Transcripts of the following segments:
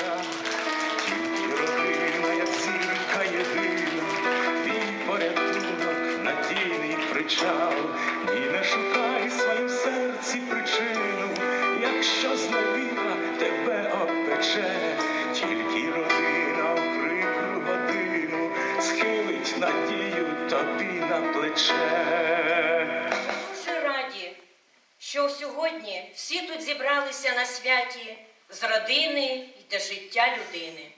очах, тільки родина, як зірка єдина, твій порятунок, надійний причал, і не шукай в своїм серці причину, якщо зневіра тебе обпече, тільки родина в прикру годину схилить надію тобі на плече. Дуже раді, що сьогодні всі тут зібралися на святі з родини для життя людини.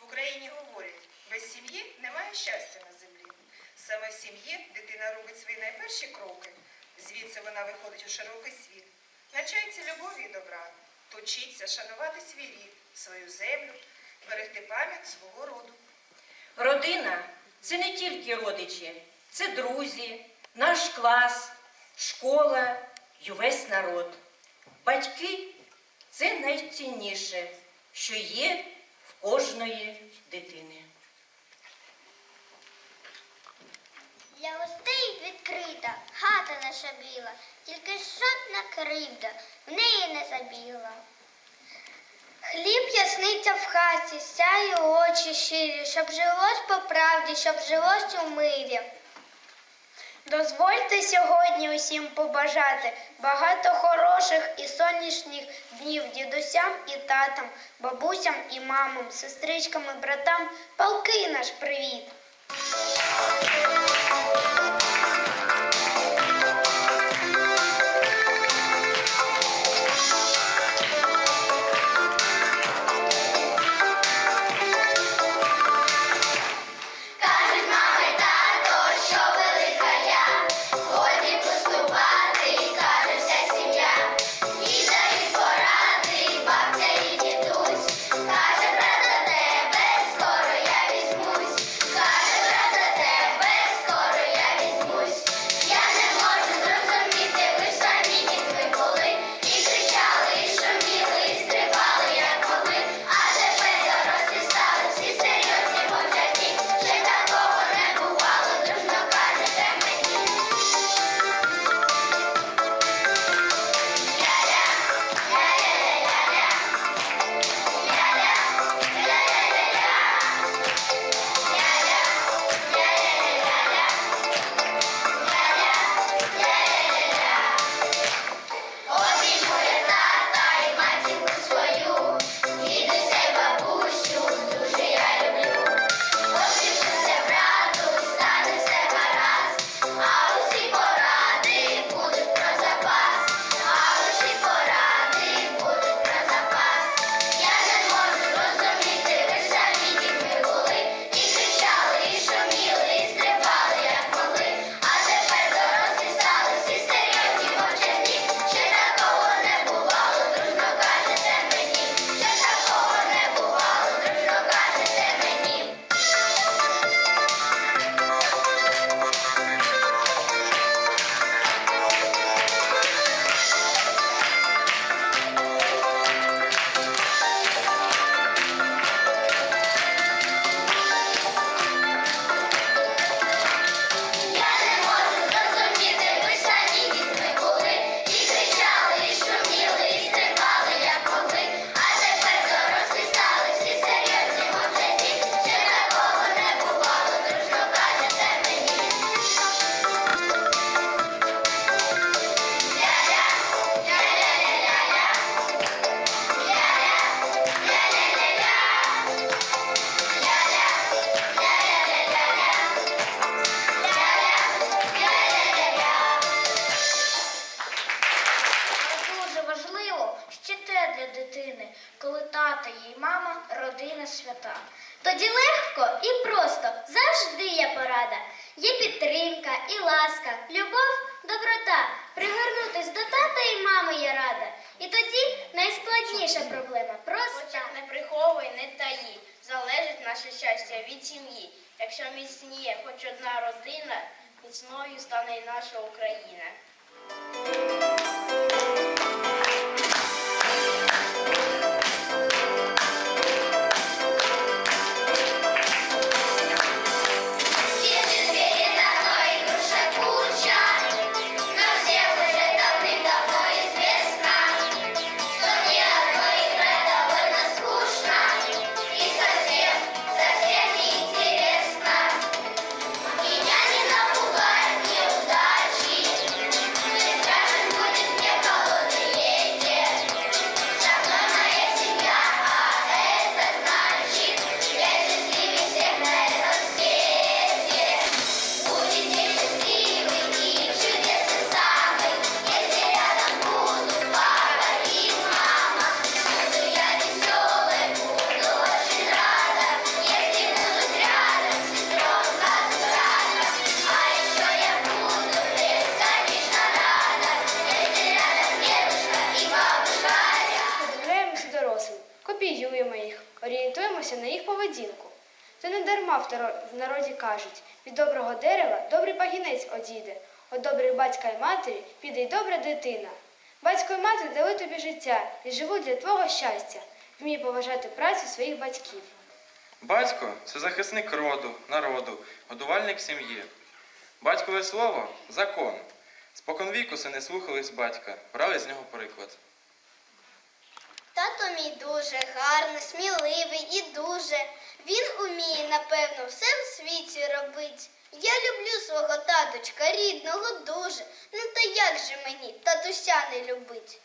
В Україні говорять, без сім'ї немає щастя на землі. Саме в сім'ї дитина робить свої найперші кроки. Звідси вона виходить у широкий світ, навчається любові і добра, точиться шанувати свій рід, свою землю, берегти пам'ять свого роду. Родина це не тільки родичі, це друзі, наш клас, школа і весь народ. Батьки це найцінніше, що є в кожної дитини. Для гостей відкрита хата наша біла, тільки жодна кривда в неї не забіла. Хліб ясниться в хаті, сяє очі щирі, щоб жилось по правді, щоб жилось у мирі. Дозвольте сьогодні усім побажати багато хороших і сонячних днів дідусям і татам, бабусям і мамам, сестричкам і братам, палки наш привіт. Наше щастя від сім'ї. Якщо міцніє хоч одна родина, міцною стане і наша Україна. Матері добра дитина. Батько і мати дали тобі життя і живуть для твого щастя. Вмій поважати працю своїх батьків. Батько це захисник роду, народу, годувальник сім'ї. Батькове слово закон. Споконвіку сини слухались батька, брали з нього приклад. Тато мій дуже гарний, сміливий і дуже. Він уміє, напевно, все в світі робить. Я люблю свого таточка, рідного дуже. Ну та як же мені татуся не любить?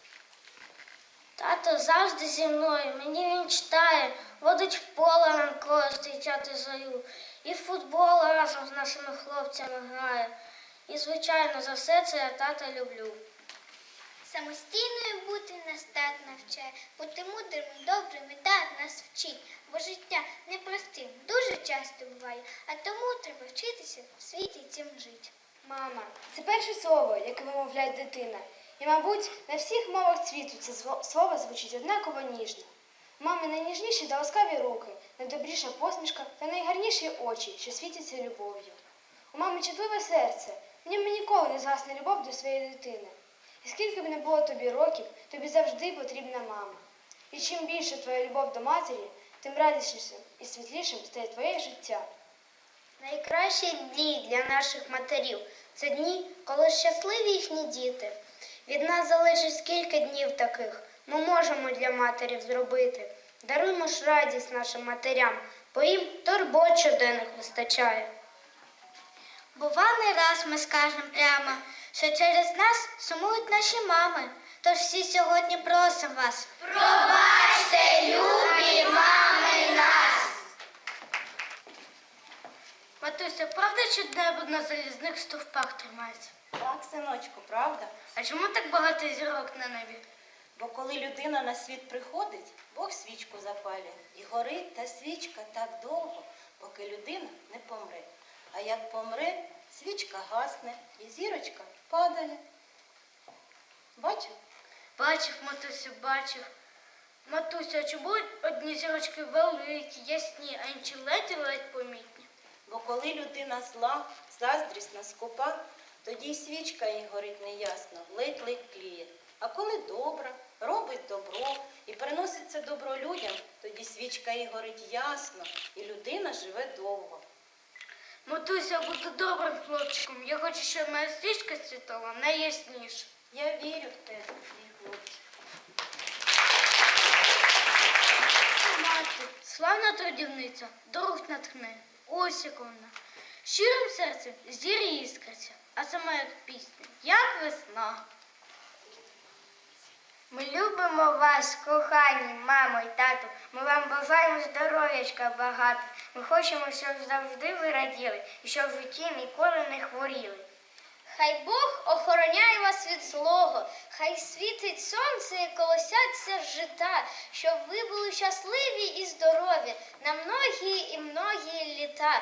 Тато завжди зі мною, мені він читає, водить в поле ранково зустрічати зою. І в футбол разом з нашими хлопцями грає. І, звичайно, за все це я тата люблю. Самостійною бути нас так навчає, бути мудрим, добрим і так нас вчить, бо життя непростим дуже часто буває, а тому треба вчитися в світі цим жити. Мама, це перше слово, яке вимовляє дитина. І, мабуть, на всіх мовах світу це слово звучить однаково ніжно. Мами найніжніші та ласкаві руки, найдобріша посмішка та найгарніші очі, що світяться любов'ю. У мами чутливе серце, в ньому ніколи не згасне любов до своєї дитини. І скільки б не було тобі років, тобі завжди потрібна мама. І чим більше твоя любов до матері, тим радіснішим і світлішим стає твоє життя. Найкращі дні для наших матерів це дні, коли щасливі їхні діти. Від нас залежить скільки днів таких ми можемо для матерів зробити. Даруємо ж радість нашим матерям, бо їм турбот щоденних вистачає. Бува не раз ми скажемо прямо, що через нас сумують наші мами. Тож всі сьогодні просимо вас. Пробачте, любі мами нас! Матуся, правда, що небо на залізних стовпах тримається? Так, синочку, правда? А чому так багато зірок на небі? Бо коли людина на світ приходить, Бог свічку запалює. І горить та свічка так довго, поки людина не помре. А як помре, свічка гасне і зірочка падає. Бачив? Бачив, матусю, бачив. Матуся, а чому одні зірочки великі, ясні, а інші ледь-ледь помітні? Бо коли людина зла, заздрісна, скупа, тоді й свічка їй горить неясно, ледь-ледь тліє. А коли добра, робить добро і приносить це добро людям, тоді свічка їй горить ясно, і людина живе довго. Матуся, бути добрим хлопчиком. Я хочу, щоб моя стрічка світала найясніше. Я вірю в тебе, мій хлопчик. Мати, славна трудівниця, друг натхне, ось як вона. Щирим серцем зір іскриться, а сама як пісня, як весна. Ми любимо вас, кохані, мамо і тату. Ми вам бажаємо здоров'ячка багато. Ми хочемо, щоб завжди ви раділи і щоб в житті ніколи не хворіли. Хай Бог охороняє вас від злого, хай світить сонце і колосяться жита, щоб ви були щасливі і здорові на многії і многії літа.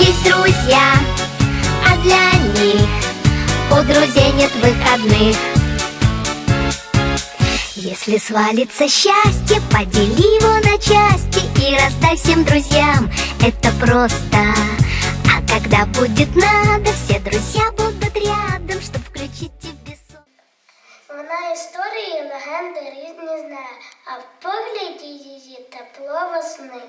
Есть друзья, а для них у друзей нет выходных. Если свалится счастье, подели его на части и раздай всем друзьям. Это просто. А когда будет надо, все друзья будут рядом, чтобы включить тебе сон. Вона історії і легенди різні знає, а в погляді її тепло весни.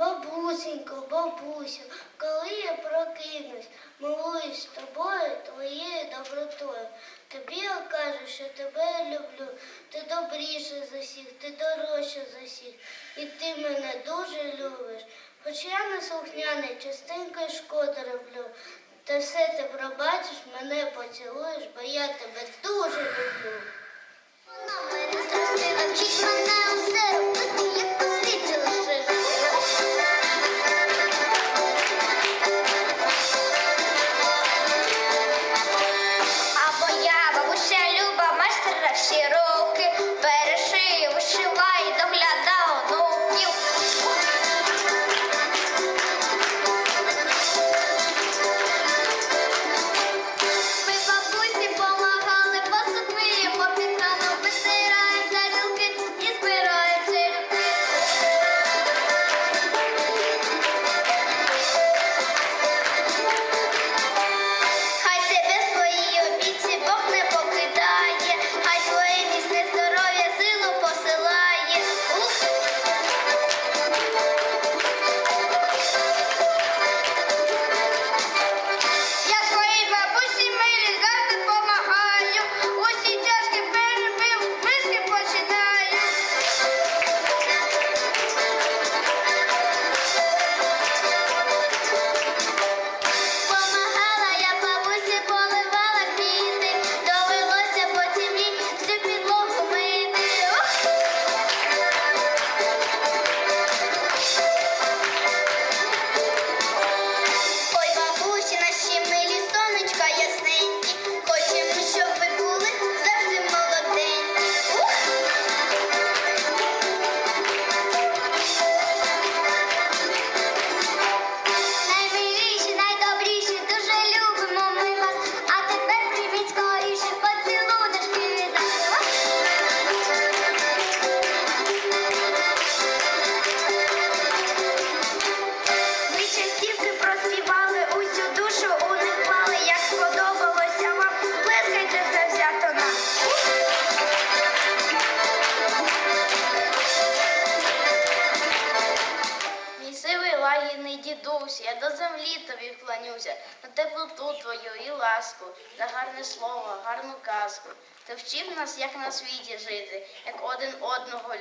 Бабусенько, бабусю, коли я прокинусь, милуюсь з тобою твоєю добротою. Тобі я кажу, що тебе люблю. Ти добріше за всіх, ти дорожче за всіх. І ти мене дуже любиш. Хоч я не слухняний, частенько й шкоду роблю. Та все ти пробачиш, мене поцілуєш, бо я тебе дуже люблю. Вона мене страсти навчить мене усе робити,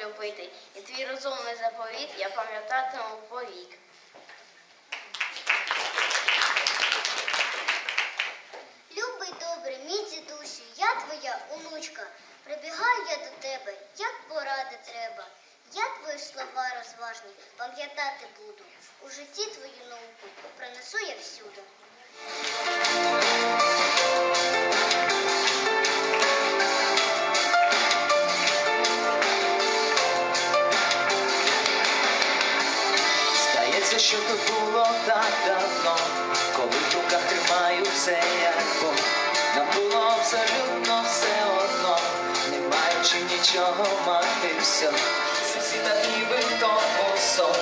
любити. І твій розумний заповіт я пам'ятатиму повік. Любий добрий, мій дідусю, я твоя онучка. Прибігаю я до тебе, як поради треба. Я твої слова розважні пам'ятати буду. У житті твою науку принесу я всюди. Що то було так давно, коли в руках тримаю все як Бог, Нам було абсолютно все одно, не маючи нічого мати все. Сусіда ніби то сон,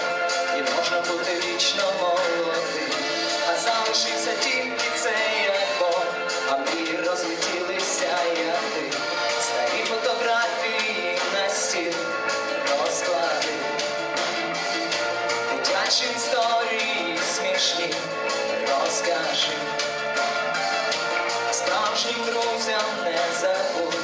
і можна бути вічно молодим. А залишився тільки цей не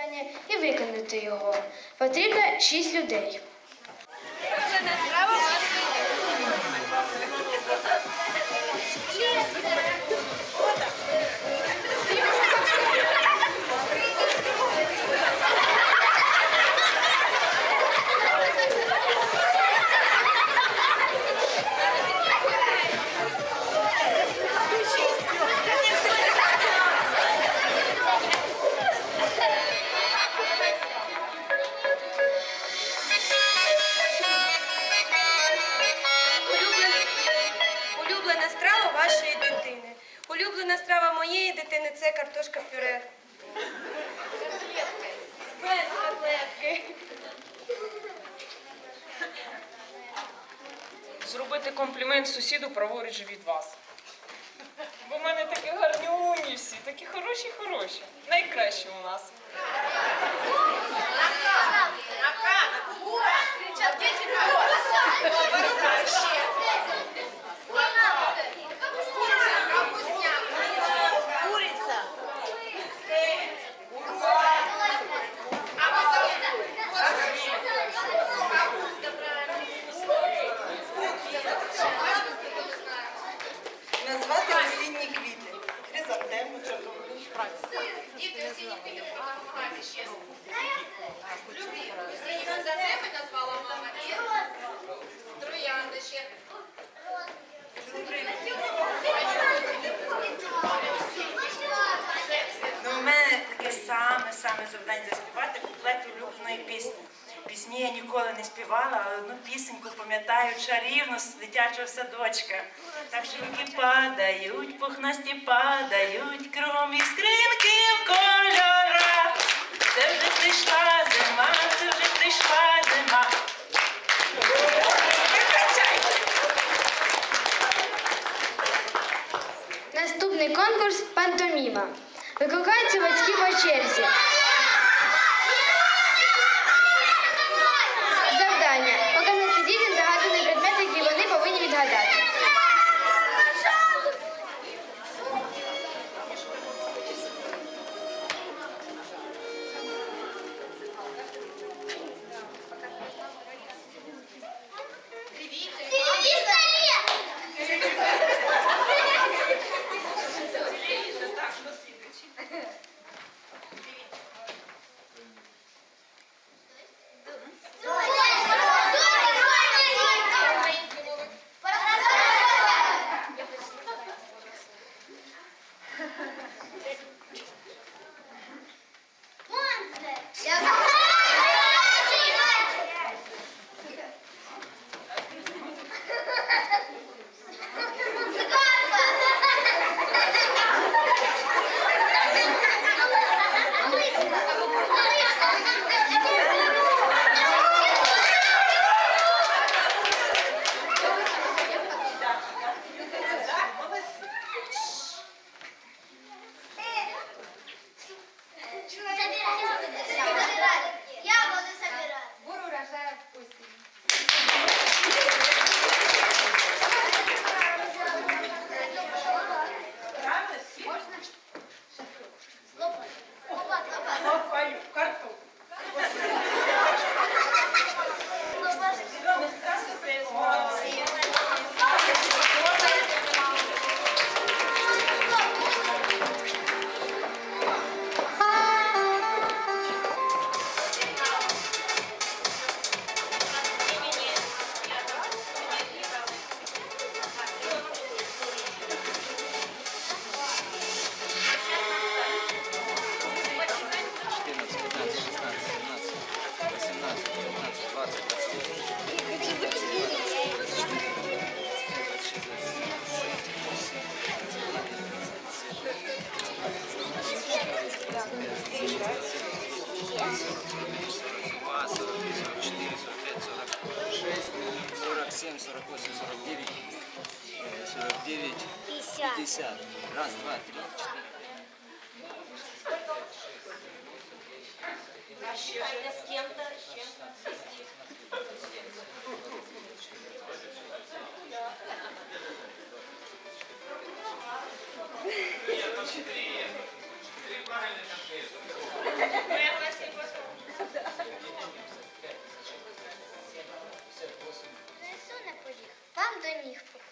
Завдання і виконати його. Потрібно шість людей. Пюре. Без котлетки. зробити комплімент сусіду праворуч від вас. Бо в мене такі гарнюні всі, такі хороші, хороші. Найкращі у нас. Назвати Ну, у мене таке саме саме завдання заспівати куплет улюбленої пісні. Пісні я ніколи не співала, але одну пісеньку пам'ятаю чарівну з дитячого садочка. Так шибки падають, пухнасті падають, кругом іскринки в кольорах. Це вже прийшла зима, це вже прийшла зима. Наступний конкурс пантоміма. Викликаються батьки по черзі. Раз, два, три, четыре. А ще ж з кем-то, з кем-то звести. Несу не поїх, вам до ніг покладу.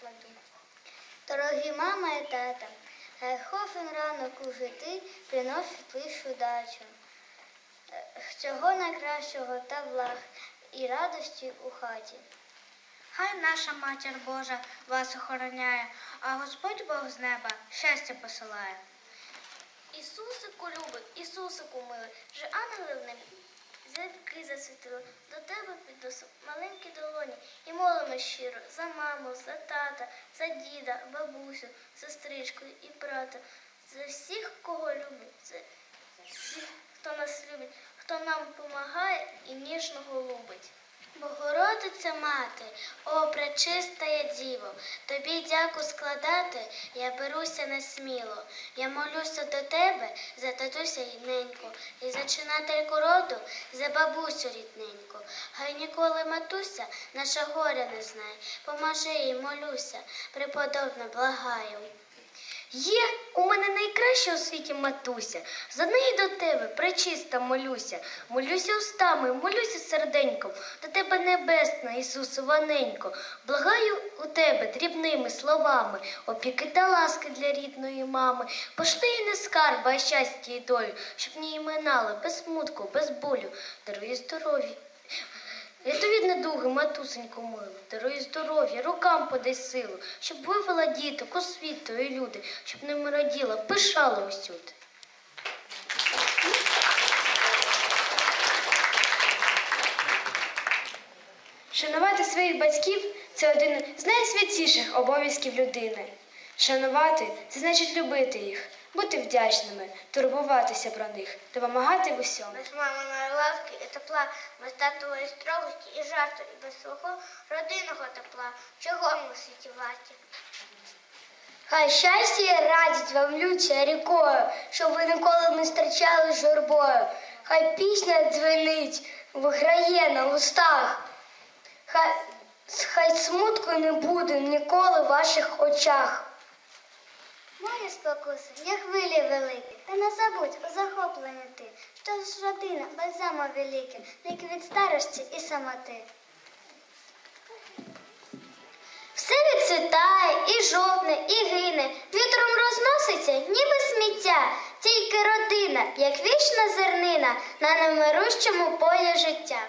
Дорогі мама і тата, хай хофен ранок у житті приносить лишу дачу. Е, Всього найкращого та благ і радості у хаті. Хай наша матір Божа вас охороняє, а Господь Бог з неба щастя посилає. Ісусику любить, Ісусику милий, же ангели в небі зірки засвітили, до тебе підносу маленькі долоні. І молимо щиро за маму, за тата, за діда, бабусю, сестричку і брата, за всіх, кого любить, за всіх, хто нас любить, хто нам допомагає і ніжно голубить. Богородиця мати, о пречистая діво, тобі дяку складати, я беруся несміло. Я молюся до тебе за татуся й неньку, і зачинательку роду за бабусю рідненьку. Хай ніколи матуся наша горя не знає. Поможи їй, молюся, преподобно благаю. Є у мене найкраща у світі матуся. За неї до тебе пречиста молюся. Молюся устами, молюся серденьком, до тебе небесна, Ісусу, ваненько. Благаю у тебе дрібними словами, опіки та ласки для рідної мами. Пошли їй не скарба, а щастя і долю, щоб не минали без смутку, без болю. Даруй здоров'я. Рятові недуги, матусенько мило, даруй здоров'я, рукам подай силу, щоб вивела діток у світ твої люди, щоб ними раділа, пишала усюди. Шанувати своїх батьків це один з найсвятіших обов'язків людини. Шанувати це значить любити їх, бути вдячними, турбуватися про них, допомагати в усьому. Без маминої ласки і тепла, без татової строгості і жарту, і без свого родинного тепла, чого ми світі варті. Хай щастя і радість вам ллються рікою, щоб ви ніколи не страчали журбою. Хай пісня дзвенить, виграє на устах. Хай, хай смутку не буде ніколи в ваших очах. Моє спокуси, є хвилі великі, та не забудь у захоплення ти, що ж родина бальзамо велике, ліки від старості і самоти. Все відцвітає, і жовтне, і гине, вітром розноситься, ніби сміття, тільки родина, як вічна зернина на немирущому полі життя.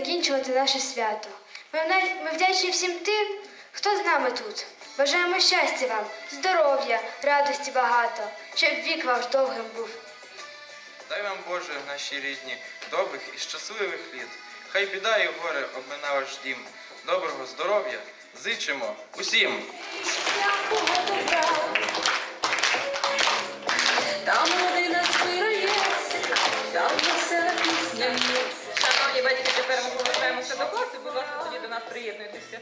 Закінчувати наше свято. Ми, ми вдячні всім тим, хто з нами тут. Бажаємо щастя вам, здоров'я, радості багато, щоб вік ваш довгим був. Дай вам, Боже, наші рідні, добрих і щасливих літ. Хай біда і горе обмина ваш дім. Доброго здоров'я зичимо усім! Там будь ласка, тоді до нас приєднуйтеся.